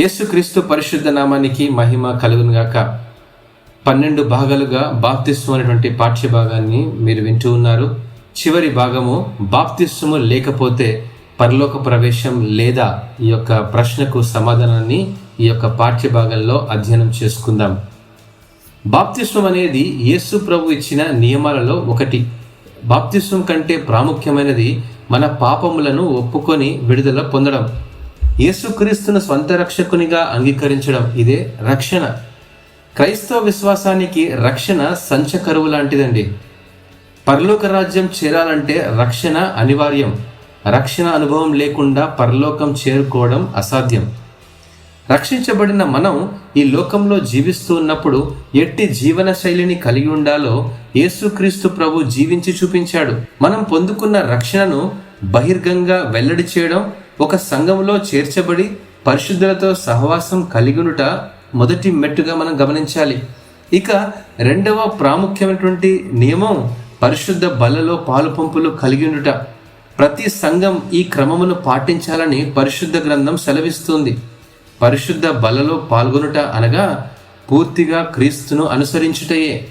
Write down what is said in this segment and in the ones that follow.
యేసుక్రీస్తు పరిశుద్ధ నామానికి మహిమ కలుగునుగాక పన్నెండు భాగాలుగా బాప్తిస్వం అనేటువంటి పాఠ్య భాగాన్ని మీరు వింటూ ఉన్నారు. చివరి భాగము బాప్తిస్వము లేకపోతే పరలోక ప్రవేశం లేదా ఈ యొక్క ప్రశ్నకు సమాధానాన్ని ఈ యొక్క పాఠ్యభాగంలో అధ్యయనం చేసుకుందాం. బాప్తిస్వం అనేది యేసు ప్రభు ఇచ్చిన నియమాలలో ఒకటి. బాప్తిస్వం కంటే ప్రాముఖ్యమైనది మన పాపములను ఒప్పుకొని విడుదల పొందడం. యేసుక్రీస్తును స్వంత రక్షకునిగా అంగీకరించడం ఇదే రక్షణ. క్రైస్తవ విశ్వాసానికి రక్షణ సంచకరువు లాంటిదండి. పరలోక రాజ్యం చేరాలంటే రక్షణ అనివార్యం. రక్షణ అనుభవం లేకుండా పరలోకం చేరుకోవడం అసాధ్యం. రక్షించబడిన మనం ఈ లోకంలో జీవిస్తూ ఉన్నప్పుడు ఎట్టి జీవన శైలిని కలిగి ఉండాలో యేసుక్రీస్తు ప్రభు జీవించి చూపించాడు. మనం పొందుకున్న రక్షణను బహిర్గంగా వెల్లడి చేయడం ఒక సంఘంలో చేర్చబడి పరిశుద్ధులతో సహవాసం కలిగినుట మొదటి మెట్టుగా మనం గమనించాలి. ఇక రెండవ ప్రాముఖ్యమైనటువంటి నియమం పరిశుద్ధ బలలో పాలు పంపులు కలిగి ప్రతి సంఘం ఈ క్రమమును పాటించాలని పరిశుద్ధ గ్రంథం సెలవిస్తుంది. పరిశుద్ధ బలలో పాల్గొనుట అనగా పూర్తిగా క్రీస్తును అనుసరించుటయే.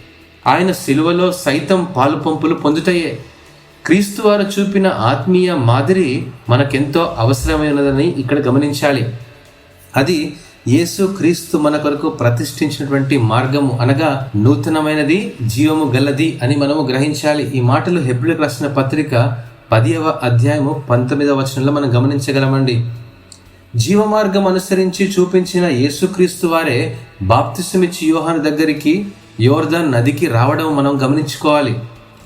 ఆయన శిలువలో సైతం పాలు పంపులు పొందుటయే. క్రీస్తు వారు చూపిన ఆత్మీయ మాదిరి మనకెంతో అవసరమైనదని ఇక్కడ గమనించాలి. అది యేసు క్రీస్తు మన కొరకు ప్రతిష్ఠించినటువంటి మార్గము అనగా నూతనమైనది జీవము గల్లది అని మనము గ్రహించాలి. ఈ మాటలు హెబ్రిలకు రాసిన పత్రిక పదియవ అధ్యాయము పంతొమ్మిదవ వచనంలో మనం గమనించగలమండి. జీవమార్గం అనుసరించి చూపించిన యేసుక్రీస్తు వారే బాప్తిసమిచ్చి యోహాను దగ్గరికి యోర్ధన్ నదికి రావడం మనం గమనించుకోవాలి.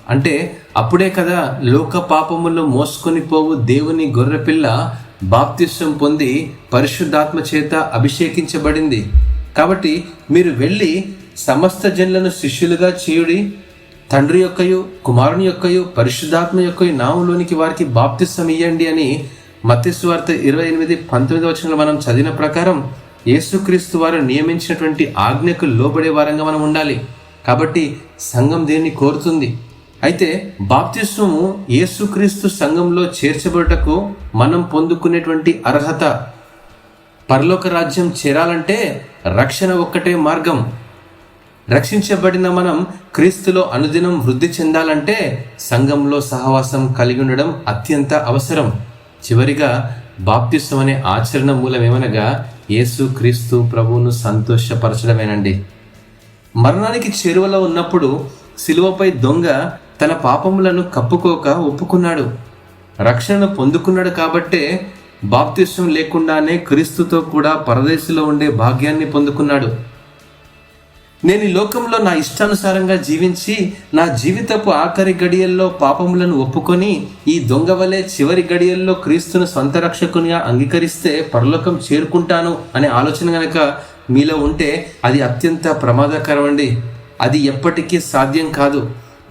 అంటే అప్పుడే కదా లోక పాపములు మోసుకొని పోవు దేవుని గొర్రెపిల్ల బాప్తిస్వం పొంది పరిశుద్ధాత్మ చేత అభిషేకించబడింది. కాబట్టి మీరు వెళ్ళి సమస్త జనులను శిష్యులుగా చేయుడి తండ్రి యొక్కయు కుమారుని యొక్కయు పరిశుద్ధాత్మ యొక్కయు నామంలోనికి వారికి బాప్తిస్వం ఇయ్యండి అని మత్స్వార్త ఇరవై ఎనిమిది పంతొమ్మిది వచనంలో మనం చదివిన ప్రకారం యేసుక్రీస్తు వారు నియమించినటువంటి ఆజ్ఞకు లోబడే వారంగా మనం ఉండాలి. కాబట్టి సంఘం దేన్ని కోరుతుంది? అయితే బాప్తిస్వము యేసుక్రీస్తు సంఘంలో చేర్చబడటకు మనం పొందుకునేటువంటి అర్హత పరలోక రాజ్యం చేరాలంటే రక్షణ ఒక్కటే మార్గం. రక్షించబడిన మనం క్రీస్తులో అనుదినం వృద్ధి చెందాలంటే సంఘంలో సహవాసం కలిగి ఉండడం అత్యంత అవసరం. చివరిగా బాప్తిస్వం అనే ఆచరణ మూలమేమనగా యేసు క్రీస్తు ప్రభువును సంతోషపరచడమేనండి. మరణానికి చేరువలో ఉన్నప్పుడు శిలువపై దొంగ తన పాపములను కప్పుకోక ఒప్పుకున్నాడు. రక్షణ పొందుకున్నాడు కాబట్టే బాప్తిష్టం లేకుండానే క్రీస్తుతో కూడా పరదేశంలో ఉండే భాగ్యాన్ని పొందుకున్నాడు. నేను ఈ లోకంలో నా ఇష్టానుసారంగా జీవించి నా జీవితపు ఆఖరి గడియల్లో పాపములను ఒప్పుకొని ఈ దొంగవలే చివరి గడియల్లో క్రీస్తును సొంత రక్షకునిగా అంగీకరిస్తే పరలోకం చేరుకుంటాను అనే ఆలోచన గనక మీలో ఉంటే అది అత్యంత ప్రమాదకరం అండి అది ఎప్పటికీ సాధ్యం కాదు.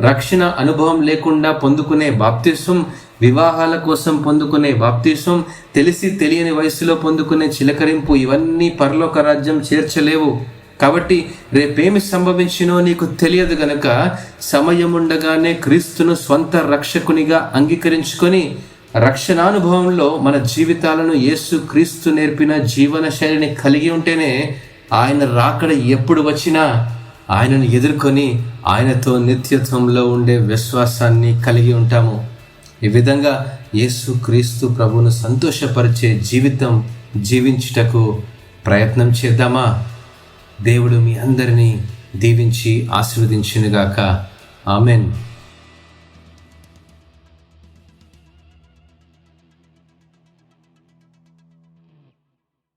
రక్షణ అనుభవం లేకుండా పొందుకునే బాప్తిస్వం వివాహాల కోసం పొందుకునే బాప్తిస్వం తెలిసి తెలియని వయసులో పొందుకునే చిలకరింపు ఇవన్నీ పరలోక రాజ్యం చేర్చలేవు. కాబట్టి రేపేమి సంభవించినో నీకు తెలియదు గనక సమయముండగానే క్రీస్తును స్వంత రక్షకునిగా అంగీకరించుకొని రక్షణానుభవంలో మన జీవితాలను యేసు క్రీస్తు నేర్పిన జీవన శైలిని కలిగి ఉంటేనే ఆయన రాకడ ఎప్పుడు వచ్చినా ఆయనను ఎదుర్కొని ఆయనతో నిత్యత్వంలో ఉండే విశ్వాసాన్ని కలిగి ఉంటాము. ఈ విధంగా యేసు క్రీస్తు ప్రభును సంతోషపరిచే జీవితం జీవించుటకు ప్రయత్నం చేద్దామా? దేవుడు మీ అందరినీ దీవించి ఆశీర్వదించినగాక. ఆమెన్.